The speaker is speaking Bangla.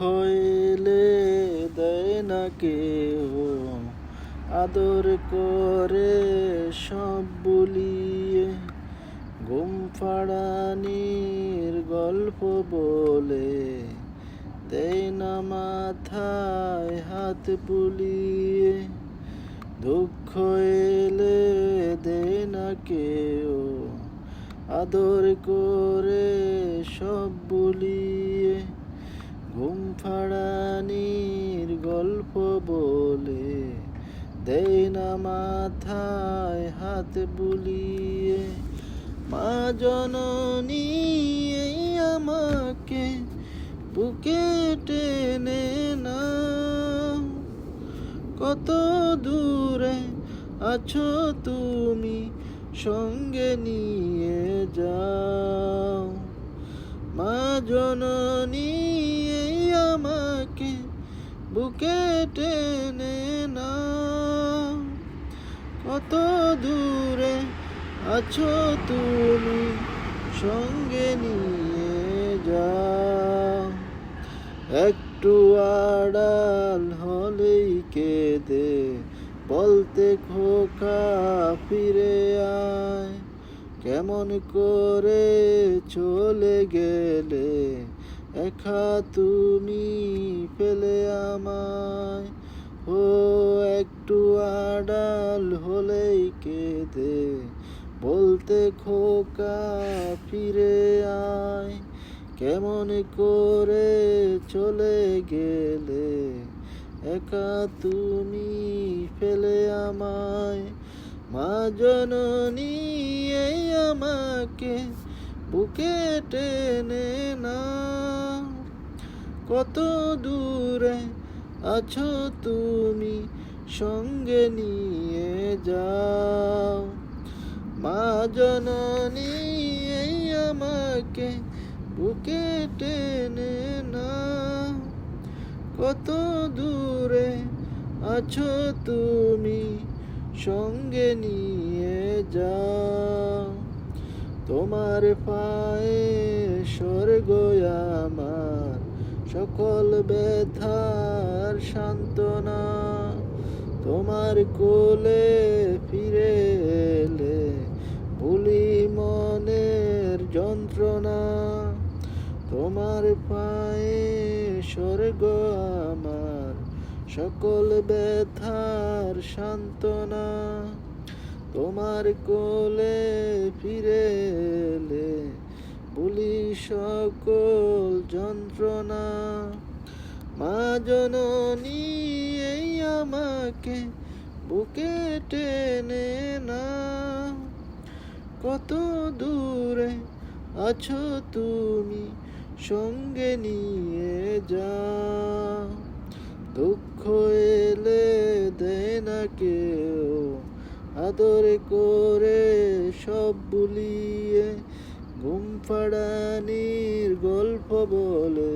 এলে দেয় না কেউ আদর করে সব বলিয়ে ঘুম ফাড়ানির গল্প বলে দেয় না মাথায় হাত বুলিয়ে। দুঃখ এলে দেয় না কেউ আদর করে সব বলিয়ে ঘুম ফাড়ানির গল্প বলে, দেয় না মাথায় হাত বুলিয়ে। মা জননী আমাকে বুকে টেনে না কত দূরে আছো তুমি সঙ্গে নিয়ে যাও। মা জননী আমাকে বুকে টেনে না? কত দূরে আছো তুমি সঙ্গে নিয়ে যাও একটু আড়াল হলেই কেঁদে বলতে খোকা ফিরে আয়। কেমন করে চলে গেলে একা তুমি পেলে আমায়। ও, একটু আড়াল হলেই কেঁদে, বলতে খোকা ফিরে আয়। কেমন করে চলে গেলে, একা তুমি ফেলে আমায়। মা জননী আমাকে বুকে টেনে না কত দূরে আছো তুমি সঙ্গে নিয়ে যাও। মা জননী আমাকে বুকে টেনে না কত দূরে আছো তুমি সঙ্গে নিয়ে যাও। তোমার পায়ে স্বর্গ আমার সকল ব্যথার সান্ত্বনা তোমার কোলে ফিরে এলে ভুলি মনের যন্ত্রণা তোমার পায়ে স্বর্গ আমার সকল ব্যথার সান্ত্বনা তোমার কোলে ফিরে এলে বলি সকল যন্ত্রণা, মা জননী এই আমাকে বুকে টেনে না। কত দূরে আছো তুমি সঙ্গে নিয়ে যা। দুঃখ এলে দেয় না কেউ, আদর করে সব বুলিয়ে ঘুম ফাড়ানির গল্প বলে।